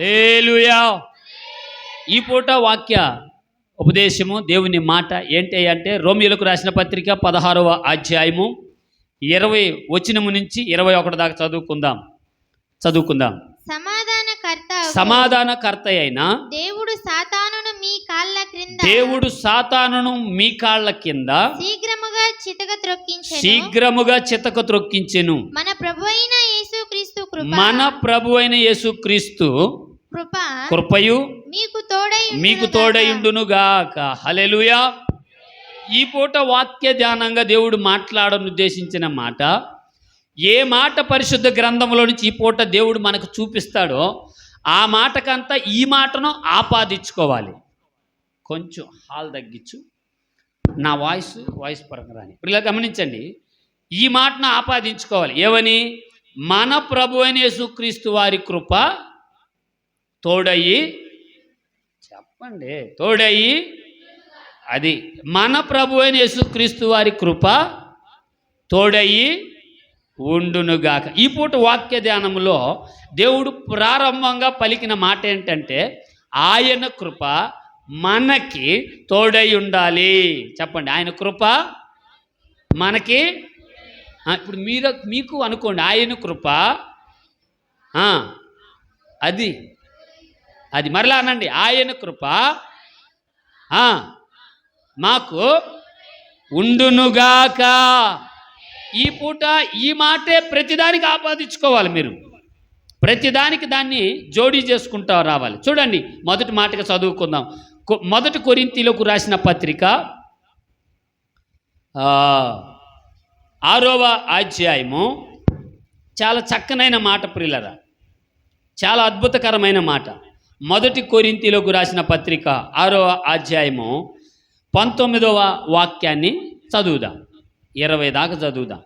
లేలుయా ఈ పూట వాక్య ఉపదేశము దేవుని మాట ఏంటి అంటే రోమియోలకు రాసిన పత్రిక పదహారవ అధ్యాయము ఇరవై వచనము నుంచి ఇరవై ఒకటి దాకా చదువుకుందాం. చదువుకుందాం. సమాధానకర్త సమాధానకర్త అయిన దేవుడు సాతానును మీ కాళ్ళ క్రింద దేవుడు సాతానును మీ కాళ్ళ కింద శీఘ్రముగా చితక త్రొక్కించెను. శీఘ్రముగా చితక త్రొక్కించెను. మన ప్రభు అయిన యేసుక్రీస్తు కృప మన ప్రభు అయిన యేసుక్రీస్తు కృప కృపయు మీకు తోడై మీకు ఉండునుగాక. తోడయుండునుగాక హలెలుయా ఈ పూట వాక్య ధ్యానంగా దేవుడు మాట్లాడను ఉద్దేశించిన మాట ఏ మాట పరిశుద్ధ గ్రంథంలో నుంచి ఈ పూట దేవుడు మనకు చూపిస్తాడో ఆ మాటకంతా ఈ మాటను ఆపాదించుకోవాలి. కొంచెం హాల్ తగ్గించు. నా వాయిస్ వాయిస్ పరంగా రాని. ఇప్పుడు ఇలా గమనించండి. ఈ మాటను ఆపాదించుకోవాలి. ఏమని? మన ప్రభు అయిన యేసుక్రీస్తు వారి కృప తోడయి చెప్పండి తోడయి అది మన ప్రభు అయిన యేసుక్రీస్తు వారి కృప తోడయి ఉండునుగాక. ఈ పూట వాక్య ధ్యానంలో దేవుడు ప్రారంభంగా పలికిన మాట ఏంటంటే ఆయన కృప మనకి తోడై ఉండాలి. చెప్పండి ఆయన కృప మనకి? ఇప్పుడు మీరు మీకు అనుకోండి ఆయన కృప అది అది మరలా అనండి ఆయన కృప మాకు ఉండునుగాక. ఈ పూట ఈ మాటే ప్రతిదానికి ఆపాదించుకోవాలి మీరు. ప్రతిదానికి దాన్ని జోడీ చేసుకుంటా రావాలి. చూడండి మొదటి మాటగా చదువుకుందాం. మొదటి కొరింతీలకు రాసిన పత్రిక ఆరోవ ఆరవ అధ్యాయము. చాలా చక్కనైన మాట ప్రిల్లరా చాలా అద్భుతకరమైన మాట. మొదటి కొరింతిలోకి రాసిన పత్రిక ఆరో అధ్యాయము పంతొమ్మిదవ వాక్యాన్ని చదువుదాం. ఇరవై దాకా చదువుదాం.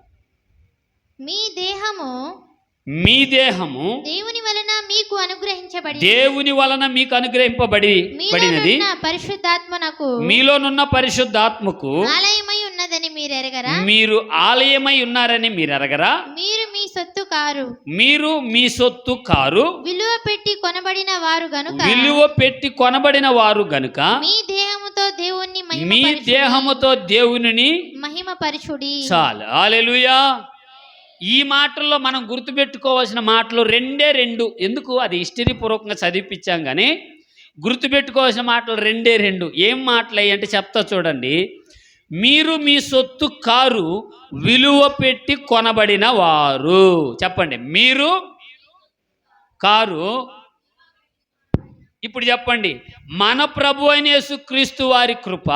మీ దేహము మీ దేహము దేవుని వలన మీకు అనుగ్రహించబడి దేవుని వలన మీకు అనుగ్రహింపబడి పడినది మీలోనున్న పరిశుద్ధాత్మనకు మీలోనున్న పరిశుద్ధాత్మకు ఆలయమై ఉన్నదని మీరు ఎరగరా? మీరు ఆలయమై ఉన్నారని మీరు ఎరగరా? మీరు మీ సొత్తు కారు. మీరు మీ సొత్తు కారు. విలువ పెట్టి కొనబడిన వారు గనుక విలువ పెట్టి కొనబడిన వారు గనుక మీ దేహముతో దేవుణ్ణి మీ. దేహముతో దేవునిని మహిమపరచుడి. చాలు. ఆలెలుయా ఈ మాటల్లో మనం గుర్తుపెట్టుకోవాల్సిన మాటలు రెండే రెండు. ఎందుకు? అది హిస్టరీపూర్వకంగా చదివిపించాం కానీ గుర్తుపెట్టుకోవాల్సిన మాటలు రెండే రెండు. ఏం మాటలు అంటే చెప్తా చూడండి. మీరు మీ సొత్తు కారు విలువ పెట్టి కొనబడిన వారు. చెప్పండి. మీరు కారు ఇప్పుడు చెప్పండి. మన ప్రభు అయిన యేసుక్రీస్తు వారి కృప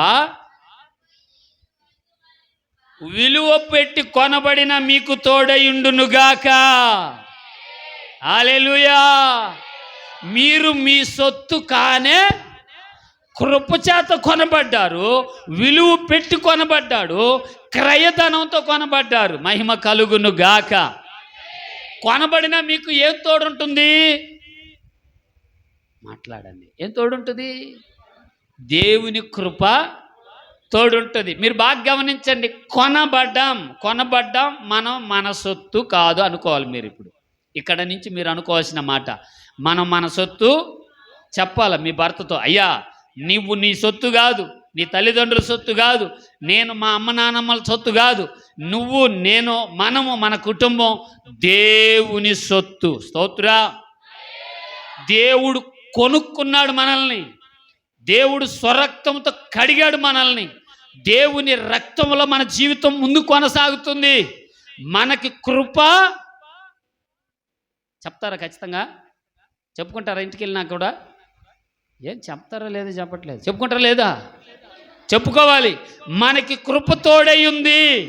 విలువ పెట్టి కొనబడిన మీకు తోడయుండునుగాక. ఆలెలుయా మీరు మీ సొత్తు కానే కృపచేత కొనబడ్డారు విలువ పెట్టి కొనబడ్డాడు క్రయధనంతో కొనబడ్డారు. మహిమ కలుగును గాక కొనబడిన మీకు ఏం తోడుంటుంది? మాట్లాడండి. ఏం తోడుంటుంది? దేవుని కృప తోడుంటుంది. మీరు బాగా గమనించండి. కొనబడ్డాం. కొనబడ్డాం మనం మన సొత్తు కాదు అనుకోవాలి మీరు ఇప్పుడు. ఇక్కడ నుంచి మీరు అనుకోవాల్సిన మాట. మనం మన సొత్తు చెప్పాలి మీ భర్తతో? అయ్యా నీవు నీ సొత్తు కాదు. నీ తల్లిదండ్రుల సొత్తు కాదు. నేను మా అమ్మ నాన్నమ్మల సొత్తు కాదు. నువ్వు నేను మనము మన కుటుంబం దేవుని సొత్తు. స్తోత్ర. దేవుడు కొనుక్కున్నాడు మనల్ని. దేవుడు స్వరక్తంతో కడిగాడు మనల్ని. దేవుని రక్తంలో మన జీవితం ముందు కొనసాగుతుంది. మనకి కృప చెప్తారా ఖచ్చితంగా? చెప్పుకుంటారా ఇంటికి వెళ్ళినా కూడా? ఏం చెప్తారా లేదా చెప్పట్లేదు. చెప్పుకుంటారా లేదా? చెప్పుకోవాలి. మనకి కృప తోడై ఉంది.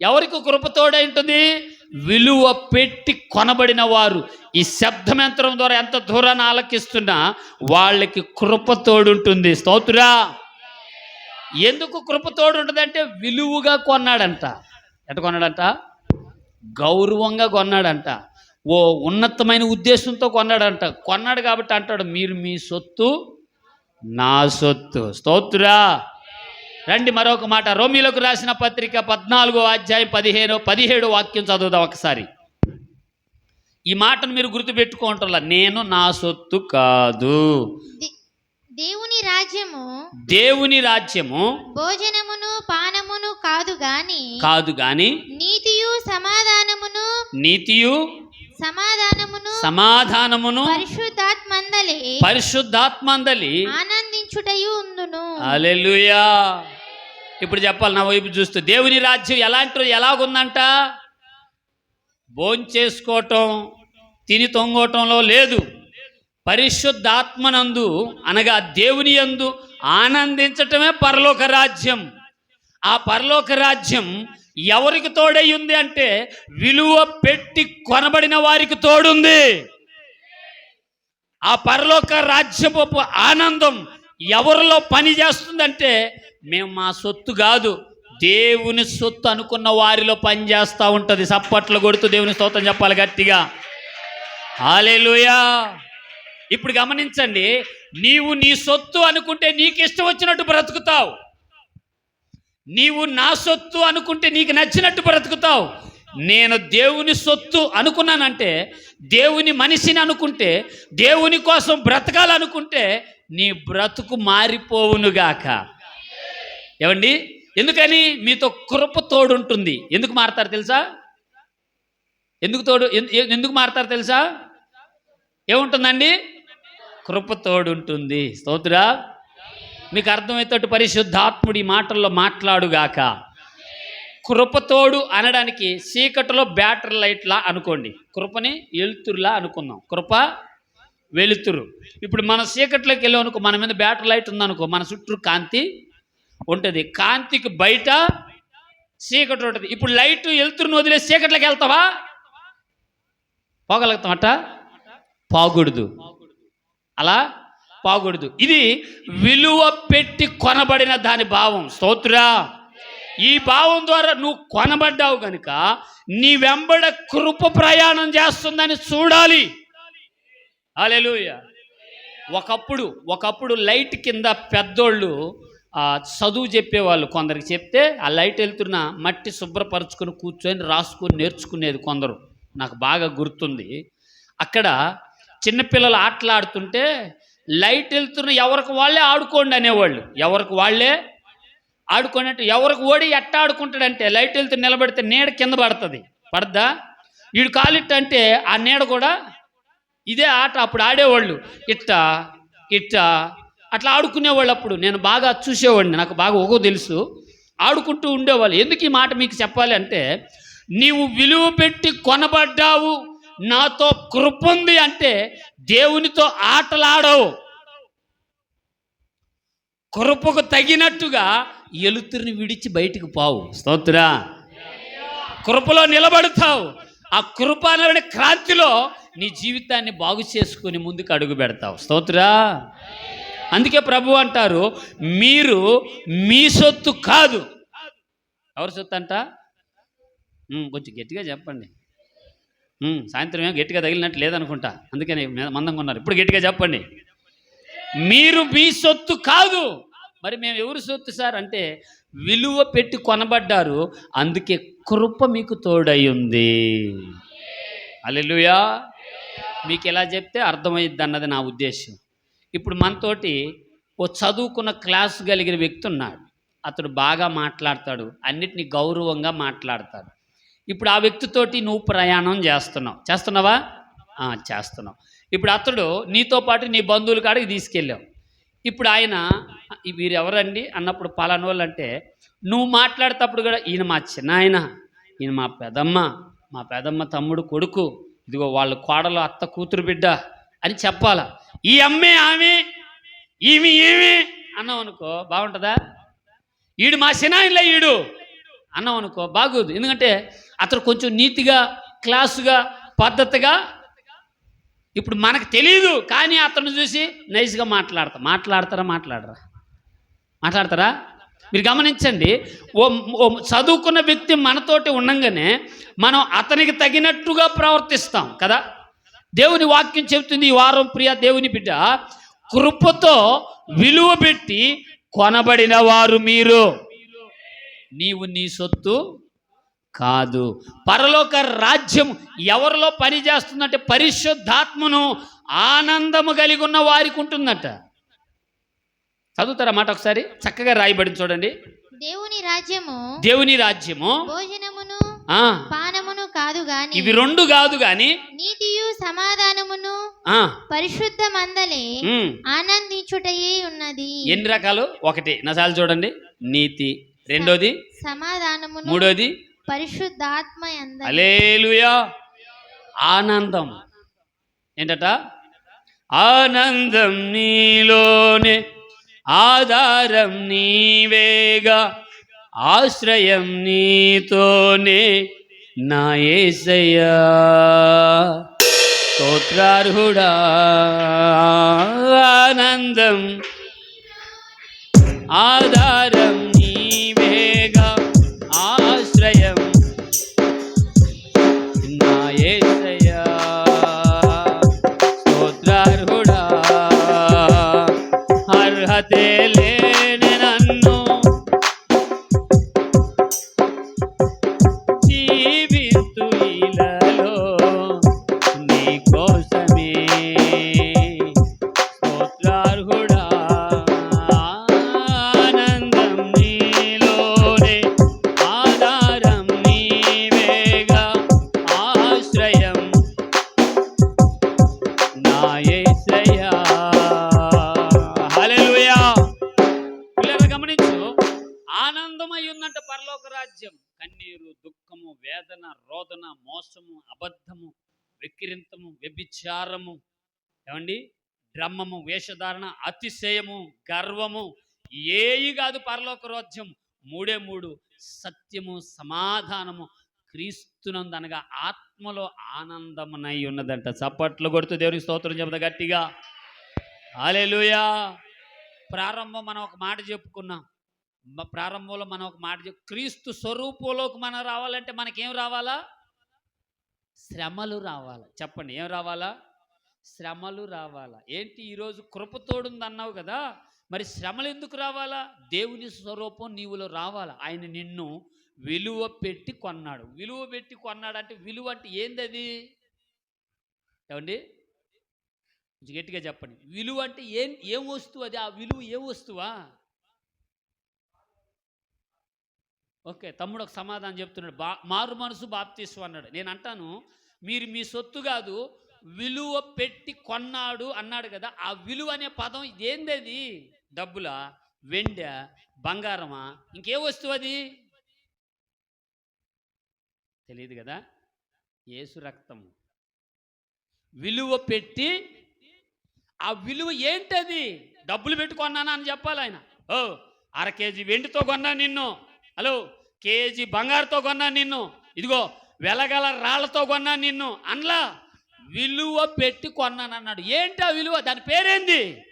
ఎవరికి కృప తోడై ఉంటుంది? విలువ పెట్టి కొనబడిన వారు. ఈ శబ్దమంత్రం ద్వారా ఎంత దూరాన్ని ఆలకిస్తున్నా వాళ్ళకి కృప తోడుంటుంది. స్తోత్రా. ఎందుకు కృప తోడు విలువగా కొన్నాడంట. ఎట కొన్నాడంట? గౌరవంగా కొన్నాడంట. ఓ ఉన్నతమైన ఉద్దేశంతో కొన్నాడంట. కొన్నాడు కాబట్టి అంటాడు మీరు మీ సొత్తు నా సొత్తు. స్తోత్రా. రండి మరొక మాట. రోమిలకు రాసిన పత్రిక పద్నాలుగో అధ్యాయం పదిహేను పదిహేడు వాక్యం చదువుదాం ఒకసారి. ఈ మాటను మీరు గుర్తుపెట్టుకుంటారా నేను నా సొత్తు కాదు. దేవుని రాజ్యము దేవుని రాజ్యము భోజనమును పానమును కాదు గాని కాదు గాని నీతియు సమాధానమును నీతియు సమాధానమును సమాధానమును పరిశుద్ధాత్మందలే పరిశుద్ధాత్మందలి ఆనందించుటయు ఇప్పుడు చెప్పాలి నా వైపు చూస్తూ దేవుని రాజ్యం ఎలాంటి ఎలాగుందంట? భోంచేసుకోవటం తిని తొంగోటంలో లేదు. పరిశుద్ధాత్మనందు అనగా దేవుని యందు ఆనందించటమే పరలోక రాజ్యం. ఆ పరలోక రాజ్యం ఎవరికి తోడై ఉంది అంటే విలువ పెట్టి కొనబడిన వారికి తోడుంది. ఆ పరలోక రాజ్యపు ఆనందం ఎవరిలో పని చేస్తుందంటే మేము మా సొత్తు కాదు దేవుని సొత్తు అనుకున్న వారిలో పని చేస్తూ ఉంటుంది. సప్పట్లు కొడుతూ దేవుని స్తోత్రం చెప్పాలి గట్టిగా. ఆలేలుయా ఇప్పుడు గమనించండి నీవు నీ సొత్తు అనుకుంటే నీకు ఇష్టం వచ్చినట్టు బ్రతుకుతావు. నీవు నా సొత్తు అనుకుంటే నీకు నచ్చినట్టు బ్రతుకుతావు. నేను దేవుని సొత్తు అనుకున్నానంటే దేవుని మనిషిని అనుకుంటే దేవుని కోసం బ్రతకాలనుకుంటే నీ బ్రతుకు మారిపోవునుగాక. ఏమండి? ఎందుకని? మీతో కృప తోడుంటుంది. ఎందుకు మారతారు తెలుసా? ఎందుకు తోడు? ఎందుకు మారతారు తెలుసా? ఏముంటుందండి? కృప తోడుంటుంది. స్తోత్రా. మీకు అర్థమయ్యేటట్టు పరిశుద్ధాత్ముడి మాటల్లో మాట్లాడుగాక. కృపతోడు అనడానికి చీకటిలో బ్యాటరీ లైట్లా అనుకోండి. కృపని వెలుతురులా అనుకుందాం. కృప వెలుతురు. ఇప్పుడు మన చీకట్లోకి వెళ్ళాం అనుకో మన మీద బ్యాటరీ లైట్ ఉందనుకో మన చుట్టూ కాంతి ఉంటుంది. కాంతికి బయట చీకటి ఉంటుంది. ఇప్పుడు లైట్ వెలుతురుని వదిలేసి చీకట్లోకి వెళ్తావా? పోగలుగుతామట పోకూడదు అలా పోకూడదు ఇది విలువ పెట్టి కొనబడిన దాని భావం. స్తోత్రా. ఈ భావం ద్వారా నువ్వు కొనబడ్డావు కనుక నీ వెంబడ కృప ప్రయాణం చేస్తుందని చూడాలి. అలెలుయ ఒకప్పుడు ఒకప్పుడు లైట్ కింద పెద్దోళ్ళు చదువు చెప్పేవాళ్ళు కొందరికి చెప్తే ఆ లైట్ వెళ్తున్న మట్టి శుభ్రపరచుకొని కూర్చొని రాసుకొని నేర్చుకునేది కొందరు. నాకు బాగా గుర్తుంది. అక్కడ చిన్నపిల్లలు ఆటలాడుతుంటే లైట్ వెళ్తున్న ఎవరికి వాళ్ళే ఆడుకోండి అనేవాళ్ళు. ఎవరికి వాళ్ళే ఆడుకున్నట్టు ఎవరికి ఓడి ఎట్ట ఆడుకుంటాడంటే లైట్ వెళ్తూ నిలబడితే నీడ కింద పడుతుంది. పడద్దా? వీడు కాలిట్ అంటే ఆ నీడ కూడా ఇదే ఆట అప్పుడు ఆడేవాళ్ళు. ఇట్ట ఇట్ట. అట్లా ఆడుకునేవాళ్ళు అప్పుడు. నేను బాగా చూసేవాడిని. నాకు బాగా ఒక తెలుసు. ఆడుకుంటూ ఉండేవాళ్ళు. ఎందుకు ఈ మాట మీకు చెప్పాలి అంటే నీవు విలువ పెట్టి కొనబడ్డావు. నాతో కృపుంది అంటే దేవునితో ఆటలాడవు. కృపకు తగినట్టుగా ఎలుతురిని విడిచి బయటికి పావు. స్తోత్రా. కృపలో నిలబడతావు. ఆ కృప అనే క్రాంతిలో నీ జీవితాన్ని బాగు చేసుకుని ముందుకు అడుగు పెడతావు. స్తోత్రా. అందుకే ప్రభు అంటారు మీరు మీ సొత్తు కాదు. ఎవరి సొత్తు అంట కొంచెం గట్టిగా చెప్పండి. సాయంత్రం ఏమో గట్టిగా తగిలినట్టు లేదనుకుంటా. అందుకని మీద- మందంగా ఉన్నారు. ఇప్పుడు గట్టిగా చెప్పండి. మీరు మీ సొత్తు కాదు. మరి మేము ఎవరు సొత్తు సార్? అంటే విలువ పెట్టి కొనబడ్డారు. అందుకే కృప మీకు తోడయ్యింది అల్లెలుయా మీకు ఎలా చెప్తే అర్థమైద్ది అన్నది నా ఉద్దేశం. ఇప్పుడు మనతోటి ఓ చదువుకున్న క్లాస్ కలిగిన వ్యక్తి ఉన్నాడు. అతడు బాగా మాట్లాడతాడు. అన్నిటినీ గౌరవంగా మాట్లాడతాడు. ఇప్పుడు ఆ వ్యక్తితోటి నువ్వు ప్రయాణం చేస్తున్నావు. చేస్తున్నావా? చేస్తున్నావు. ఇప్పుడు అతడు నీతో పాటు నీ బంధువుల కాడికి తీసుకెళ్ళావు. ఇప్పుడు ఆయన "ఈ వీరు ఎవరండి అన్నప్పుడు పలాన వాళ్ళు అంటే నువ్వు మాట్లాడేటప్పుడు కూడా ఈయన మా చిన్న ఆయన ఈయన మా పెదమ్మ మా పెదమ్మ తమ్ముడు కొడుకు ఇదిగో వాళ్ళ కోడలు అత్త కూతురు బిడ్డ అని చెప్పాల. ఈ అమ్మే ఆమె ఈమె ఏమి అన్నావు అనుకో బాగుంటుందా? ఈడు మా సినాయిన్లే ఈడు అన్నాం అనుకో బాగోదు. ఎందుకంటే అతను కొంచెం నీతిగా క్లాసుగా పద్ధతిగా ఇప్పుడు మనకు తెలియదు కానీ అతను చూసి నైస్గా మాట్లాడతా మాట్లాడతారా మాట్లాడరా? మాట్లాడతారా? మీరు గమనించండి ఓ ఓ చదువుకున్న వ్యక్తి మనతోటి ఉండంగానే మనం అతనికి తగినట్టుగా ప్రవర్తిస్తాం కదా? దేవుని వాక్యం చెబుతుంది ఈ వారం ప్రియ దేవుని బిడ్డ కృపతో విలువ పెట్టి కొనబడిన వారు మీరు. నీవు నీ సొత్తు కాదు. పరలోక రాజ్యం ఎవరిలో పని చేస్తుందంటే పరిశుద్ధాత్మను ఆనందము కలిగి ఉన్న వారికి ఉంటుందట. చదువుతారా మాట ఒకసారి? చక్కగా రాయబడింది చూడండి. దేవుని రాజ్యము దేవుని రాజ్యము భోజనమును పానమును కాదు గాని ఇవి రెండు కాదు గాని నీతియు సమాధానమును పరిశుద్ధ మందలే ఆనందించుటయే ఉన్నది. ఎన్ని రకాలు? ఒకటి. నసాలు చూడండి. నీతి. రెండోది? సమాధానమును మూడోది? పరిశుద్ధాత్మ అలేలుయా ఆనందం. ఏంటట? ఆనందం నీలోనే ఆధారం నీవేగా ఆశ్రయం నీతోనే నా ఏసయ్యా. స్తోత్రార్హుడా. ఆనందం ఆధారం వ్యభిచారము ఏమండి? డ్రమ్మము వేషధారణ అతిశయము గర్వము ఏయి కాదు పరలోక రాజ్యం. మూడే మూడు. సత్యము సమాధానము క్రీస్తునందనగా ఆత్మలో ఆనందమునై ఉన్నదంట. చప్పట్లు కొడుతూ దేవుని స్తోత్రం చెబుతా గట్టిగా. హాలేలుయా ప్రారంభం మనం ఒక మాట చెప్పుకున్నాం. ప్రారంభంలో మనం ఒక మాట చెప్పు క్రీస్తు స్వరూపంలోకి మనం రావాలంటే మనకేం రావాలా? శ్రమలు రావాలా? చెప్పండి ఏం రావాలా? శ్రమలు రావాలా? ఏంటి ఈరోజు కృపతోడుంది అన్నావు కదా? మరి శ్రమలు ఎందుకు రావాలా? దేవుని స్వరూపం నీవులో రావాలా? ఆయన నిన్ను విలువ పెట్టి కొన్నాడు. విలువ పెట్టి కొన్నాడు అంటే విలువ అంటే ఏంది అది ఏమండి? కొంచెం గట్టిగా చెప్పండి. విలువ అంటే ఏం ఏం వస్తువు అది? ఆ విలువ ఏం వస్తువా? ఓకే తమ్ముడు ఒక సమాధానం చెప్తున్నాడు. బా మారు మనసు బాప్తీసు అన్నాడు. నేను అంటాను మీరు మీ సొత్తు కాదు విలువ పెట్టి కొన్నాడు అన్నాడు కదా ఆ విలువ అనే పదం ఏంది అది డబ్బులా వెండ బంగారమా? ఇంకే వస్తువు అది? తెలియదు కదా? ఏసు రక్తము విలువ పెట్టి ఆ విలువ ఏంటది? డబ్బులు పెట్టుకున్నానా అని చెప్పాలి ఆయన. ఓ అర కేజీ వెండితో కొన్నా నిన్ను. హలో కేజీ బంగారుతో కొన్నా నిన్ను. ఇదిగో వెలగల రాళ్ళతో కొన్నా నిన్ను. అనలా విలువ పెట్టి కొన్నాను అన్నాడు ఏంటి ఆ విలువ? దాని పేరేంది?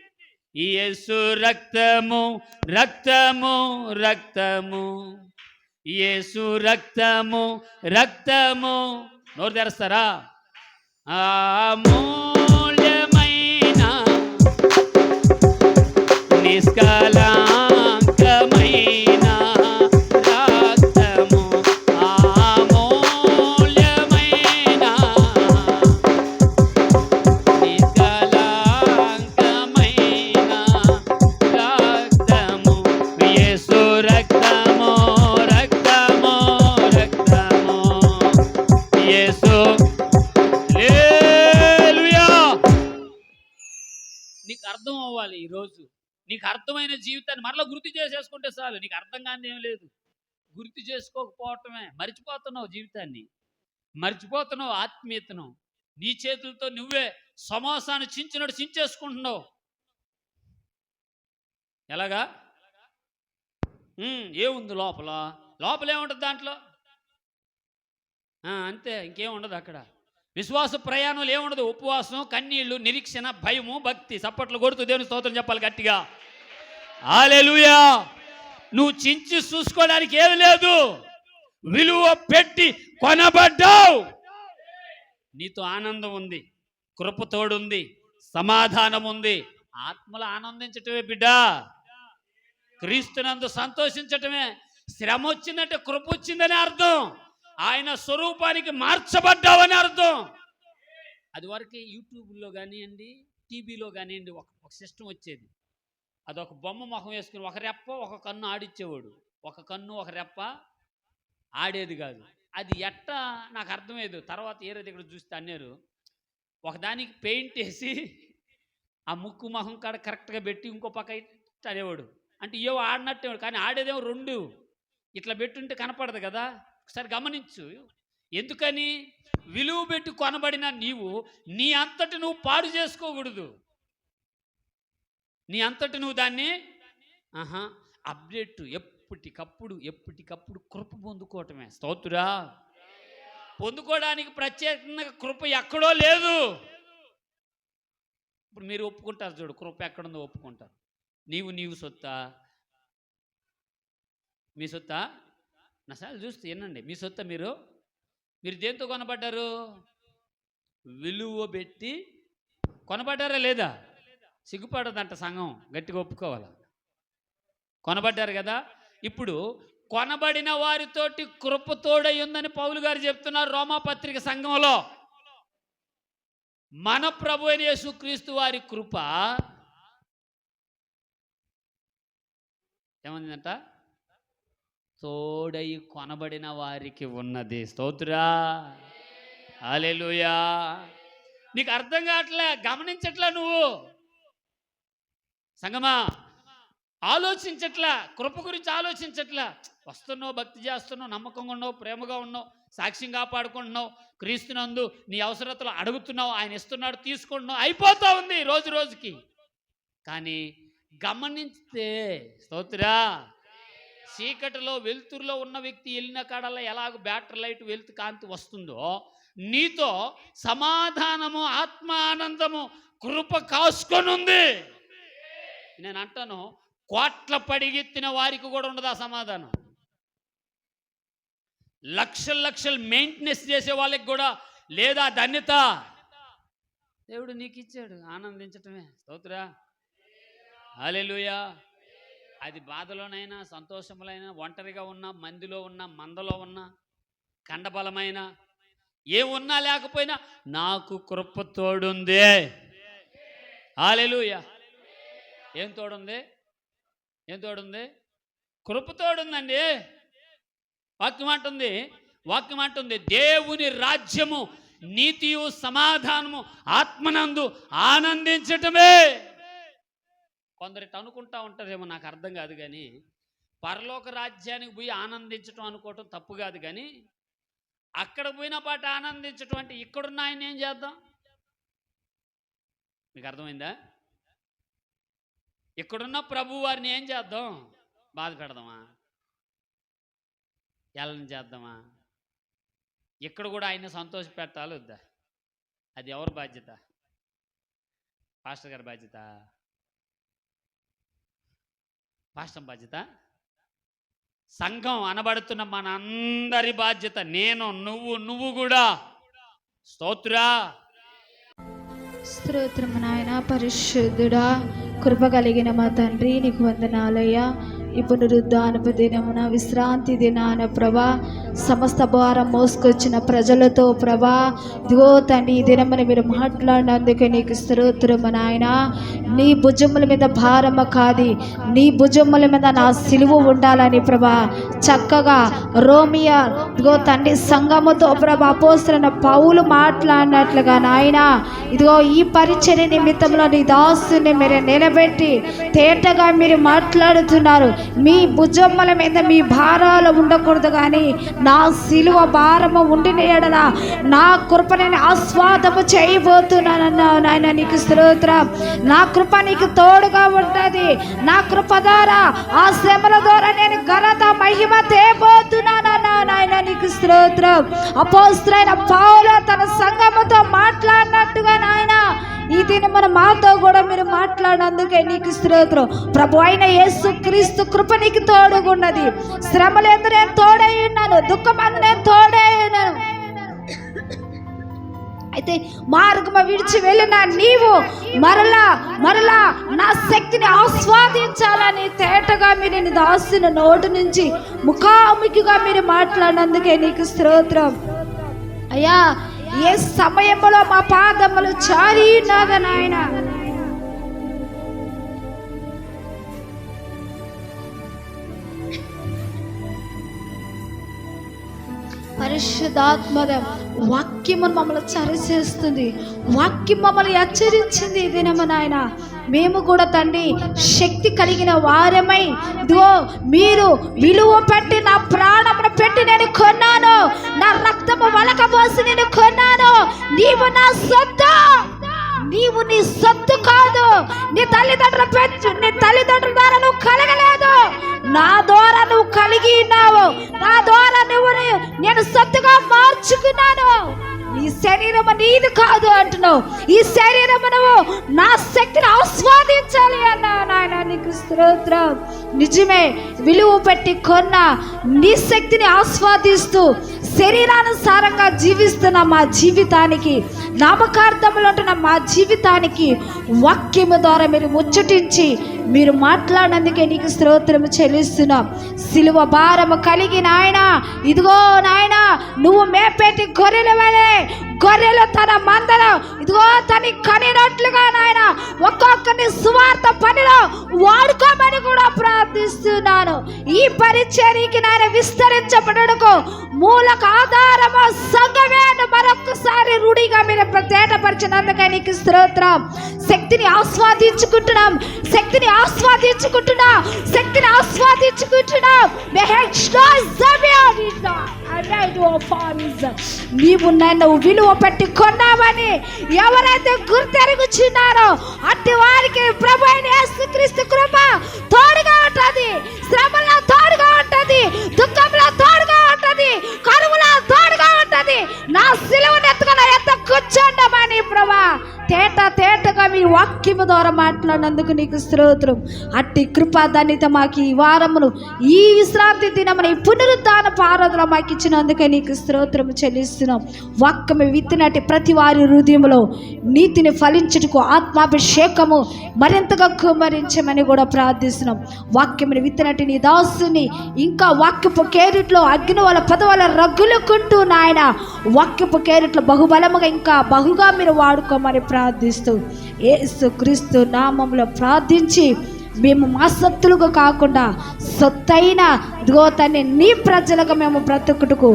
యేసు రక్తము రక్తము రక్తము. యేసు రక్తము రక్తము. నోరు తెరుస్తారా? అమూల్యమైన నిష్కలాంకమైన గుర్తు మర్చిపోతున్నావు జీవితాన్ని. మర్చిపోతున్నావు ఆత్మీయతను. నీ చేతులతో నువ్వే సమోసాను చించినట్టు చించేసుకుంటున్నావు. ఎలాగా? ఏముంది లోపల? లోపల ఏముంటుంది దాంట్లో? ఆ, అంతే ఇంకేముండదు అక్కడ. విశ్వాస ప్రయాణంలో ఏముండదు? ఉపవాసం కన్నీళ్ళు నిరీక్షణ భయము భక్తి. చప్పట్లు కొడుతూ దేవుని స్తోత్రం చెప్పాలి గట్టిగా. ఆలెలుయా నువ్వు చించి చూసుకోవడానికి ఏమి లేదు. విలువ పెట్టి కొనబడ్డావు. నీతో ఆనందం ఉంది కృపతోడుంది సమాధానం ఉంది. ఆత్మలు ఆనందించటమే బిడ్డ. క్రీస్తునందు సంతోషించటమే శ్రమ వచ్చిందంటే కృప వచ్చిందని అర్థం. ఆయన స్వరూపానికి మార్చబడ్డావని అర్థం. అది వరకు యూట్యూబ్లో కానివ్వండి టీవీలో కానివ్వండి ఒక ఒక సిస్టమ్ వచ్చేది. అదొక బొమ్మ ముఖం వేసుకుని ఒక రెప్ప ఒక కన్ను ఆడిచ్చేవాడు. ఒక కన్ను ఒక రెప్ప ఆడేది కాదు. అది ఎట్ట నాకు అర్థమయ్యేది. తర్వాత ఏరే దగ్గర చూస్తే అన్నారు ఒకదానికి పెయింట్ వేసి ఆ ముక్కు మొహం కాడ కరెక్ట్గా పెట్టి ఇంకో పక్క అనేవాడు అంటే ఏవో ఆడినట్టేవాడు కానీ ఆడేదేమో రెండు. ఇట్లా పెట్టుంటే కనపడదు కదా. ఒకసారి గమనించు. ఎందుకని? విలువ పెట్టి కొనబడిన నీవు నీ అంతటి నువ్వు పాడు చేసుకోకూడదు. నీ అంతటి నువ్వు దాన్ని ఆహా అప్డేట్. ఎప్పుడు ఎప్పటికప్పుడు ఎప్పటికప్పుడు కృప పొందుకోవటమే. స్తోత్రురా పొందుకోవడానికి ప్రత్యేకంగా కృప ఎక్కడో లేదు. ఇప్పుడు మీరు ఒప్పుకుంటారు చూడు కృప ఎక్కడుందో ఒప్పుకుంటారు. నీవు నీవు సొత్తా? మీ సొత్తా? నా సార్ చూస్తే వినండి మీ సొత్త మీరు? మీరు దేంతో కొనబడ్డారు? విలువ పెట్టి కొనబడ్డారా లేదా? సిగ్గుపడదంట సంఘం గట్టిగా ఒప్పుకోవాలి? కొనబడ్డారు కదా? ఇప్పుడు కొనబడిన వారితోటి కృపతోడై ఉందని పౌలు గారు చెప్తున్నారు రోమాపత్రిక సంఘంలో. మన ప్రభు అయిన యేసుక్రీస్తు వారి కృప ఏమందంట తోడై కొనబడిన వారికి ఉన్నది. స్తోత్రా. అలెలుయా నీకు అర్థం కావట్లే గమనించట్లా నువ్వు. సంగమా. ఆలోచించట్లా కృప గురించి ఆలోచించట్లా. వస్తున్నావు భక్తి చేస్తున్నావు నమ్మకంగా ఉన్నావు ప్రేమగా ఉన్నావు సాక్ష్యం కాపాడుకుంటున్నావు క్రీస్తునందు నీ అవసరతలు అడుగుతున్నావు ఆయన ఇస్తున్నాడు తీసుకుంటున్నావు అయిపోతూ ఉంది రోజు రోజుకి. కానీ గమనిస్తే స్తోత్రా చీకటిలో వెలుతురులో ఉన్న వ్యక్తి వెళ్ళిన కాడల్లా ఎలాగో బ్యాటరీ లైట్ వెలుతు కాంతి వస్తుందో నీతో సమాధానము ఆత్మ ఆనందము కృప కాసుకొని ఉంది. నేను అంటాను కోట్ల పడిగెత్తిన వారికి కూడా ఉండదు ఆ సమాధానం? లక్షల లక్షలు మెయింటెనెన్స్ చేసే వాళ్ళకి కూడా లేదా ధన్యత? దేవుడు నీకు ఇచ్చాడు ఆనందించటమే. స్తోత్రా. అలెలుయా అది బాధలోనైనా సంతోషములైనా ఒంటరిగా ఉన్నా మందిలో ఉన్నా మందలో ఉన్నా కండబలమైన ఏ ఉన్నా లేకపోయినా నాకు కృప తోడుంది. హాలెలుయా ఏం తోడుంది? ఏం తోడుంది? కృప వాక్యం అంటుంది వాక్యం అంటుంది దేవుని రాజ్యము నీతియు సమాధానము ఆత్మనందు ఆనందించటమే. కొందరి అనుకుంటా ఉంటారేమో నాకు అర్థం కాదు కానీ పరలోక రాజ్యానికి పోయి ఆనందించటం అనుకోవటం తప్పు కాదు కానీ అక్కడ పోయిన పాట ఆనందించటం అంటే ఇక్కడున్న ఆయన ఏం చేద్దాం? మీకు అర్థమైందా? ఇక్కడున్న ప్రభు వారిని ఏం చేద్దాం? బాధ పెడదామా ఎల్లని చేద్దామా? ఇక్కడ కూడా ఆయన సంతోష పెట్టాలి వద్దా? అది ఎవరి బాధ్యత? పాస్టర్ గారి బాధ్యత? పాస్టర్ బాధ్యత? సంఘం అనబడుతున్న మన అందరి బాధ్యత. నేను నువ్వు నువ్వు కూడా. స్తోత్రా. స్తోత్రం నాయన పరిశుద్ధుడా. కృప కలిగిన మా తండ్రి నీకు వందనాలయ్యా. ఈ పునరుద్ధానపు దినమున విశ్రాంతి దినాన ప్రభా సమస్త భారం మోసుకొచ్చిన ప్రజలతో ప్రభా ఇదిగో తండ్రి ఈ దినమున మీరు మాట్లాడినందుకే నీకు స్తోత్రము నాయన. నీ భుజముల మీద భారమ కాది నీ భుజముల మీద నా సిలువ ఉండాలని ప్రభా చక్కగా రోమియా ఇదిగో తండ్రి సంగముతో ప్రభా పోస్తున్న పౌలు మాట్లాడినట్లుగా నాయన. ఇదిగో ఈ పరిచర్య నిమిత్తంలో నీ దాసుని మీరు నిలబెట్టి తేటగా మీరు మాట్లాడుతున్నారు. మీ భుజమ్మల మీద మీ భారాలు ఉండకూడదు కానీ నా సిలువ భారము ఉండిన ఎడల నా కృప నేను ఆస్వాదము చేయబోతున్నానన్నావు నాయన నీకు స్తోత్రం. నా కృప నీకు తోడుగా ఉంటుంది. నా కృప ద్వారా ఆ శ్రమల ద్వారా నేను ఘనత మహిమ తేబోతున్నానన్నావు నాయన నీకు స్తోత్రం. అపోస్తులైన పౌలు తన సంగముతో మాట్లాడినట్టుగా నాయన ఈ దిన మన మాతో కూడా మీరు మాట్లాడినందుకే నీకు స్తోత్రం. ప్రభు అయిన యేసు క్రీస్తు కృప నీకు తోడుగున్నది. శ్రమలు ఎందు నేను తోడై ఉన్నాను దుఃఖం అందు నేను తోడై ఉన్నాను. అయితే మార్గము విడిచి వెళ్ళిన నీవు మరలా మరలా నా శక్తిని ఆస్వాదించాలని తేటగా మీరు నీ దాసిన నోటి నుంచి ముఖాముఖిగా మీరు మాట్లాడినందుకే నీకు స్తోత్రం. అయ్యా ఏ సమయంలో మా పాదములు నాయన పరిశుద్ధాత్మద వాక్యము మమ్మల్ని చరిచేస్తుంది. వాక్యం మమ్మల్ని హెచ్చరించింది ఈ దినము నాయన. మేము కూడా తండ్రి శక్తి కలిగిన వారమై దో మీరు విలువ పెట్టి నా ప్రాణమును పెట్టి నేను కొన్నాను. నా రక్తము వలకబోసి నేను కొన్నాను. నీవు నా సొత్తు నీవు నీ సొత్తు కాదు. నీ తల్లిదండ్రుల పెంచు నీ తల్లిదండ్రుల ద్వారా నువ్వు కలగలేదు. నా ద్వారా నువ్వు కలిగి ఉన్నావు. నా ద్వారా నువ్వు నేను సొత్తుగా మార్చుకున్నాను. ఈ శరీరము నీది కాదు అంటున్నావు. ఈ శరీరము నువ్వు నా శక్తిని ఆస్వాదించాలి అన్నా నాయన నీకు స్తోత్రం. నిజమే విలువ పెట్టి కొన్న నీ శక్తిని ఆస్వాదిస్తూ శరీరానుసారంగా జీవిస్తున్న మా జీవితానికి నామకార్థములు ఉంటున్న మా జీవితానికి వాక్యము ద్వారా మీరు ముచ్చటించి మీరు మాట్లాడినందుకే నీకు స్తోత్రము చెల్లిస్తున్నాం. సిలువ భారము కలిగి నాయన ఇదిగో నాయన నువ్వు మేపేటి గొర్రెల వలె గొర్రెలు తన మందలో ఇదిగో తని కనినట్లుగా నాయన ఒక్కొక్కరిని సువార్త పనిలో వాడుకోమని కూడా ప్రార్థిస్తున్నాను. ఈ పరిచర్యకి నాయన విస్తరించబడకు మూలక ఆధారము సంఘమే మరొకసారి రూఢిగా మీరు తేటపరిచినందుకే నీకు స్తోత్రం. శక్తిని ఆస్వాదించుకుంటున్నాం. శక్తిని ఆస్వాదించుకుంటున్నాం. శక్తిని ఆస్వాదించుకుంటున్నాం. నీవు నన్ను విలువ పెట్టి కొన్నావని ఎవరైతే గుర్తెరుగుచున్నారో అట్టి వారికి ప్రభు అయిన యేసుక్రీస్తు కృప తోడుగా ఉంటది. శ్రమలో తోడుగా ఉంటది. దుఃఖంలో తోడుగా ఉంటది. కరువులో తోడుగా ఉంటది. నా సిలువను ఎత్తుకున్న ఎత్త కూర్చోండమని ప్రభా. తేట తేటగా మీ వాక్యం ద్వారా మాట్లాడినందుకు నీకు స్తోత్రం. అట్టి కృపాధన్యత మాకు ఈ వారమును ఈ విశ్రాంతి దినమున ఈ పునరుద్ధాన పారోధన మాకు ఇచ్చినందుకే నీకు స్తోత్రం చెల్లిస్తున్నాం. వాక్యము విత్తినట్టు ప్రతి వారి హృదయంలో నీతిని ఫలించుటకు ఆత్మాభిషేకము మరింతగా కుమరించమని కూడా ప్రార్థిస్తున్నాం. వాక్యముని విత్తినట్టు నీ దాసుని ఇంకా వాక్యపు కేరిట్లో అగ్ని వాళ్ళ పదవల రగ్గులుకుంటూ నాయన వాక్యపు కేరిట్లో బహుబలముగా ఇంకా బహుగా మీరు వాడుకోమని ప్రార్థిస్తూ ఏసు క్రీస్తు నామంలో ప్రార్థించి మేము మా సత్తులుగా కాకుండా సొత్తైన గోతాన్ని నీ ప్రజలకు మేము బ్రతుకుటకు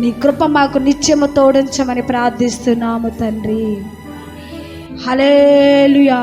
నీ కృప మాకు నిత్యము తోడించమని ప్రార్థిస్తున్నాము తండ్రి. హలేలుయా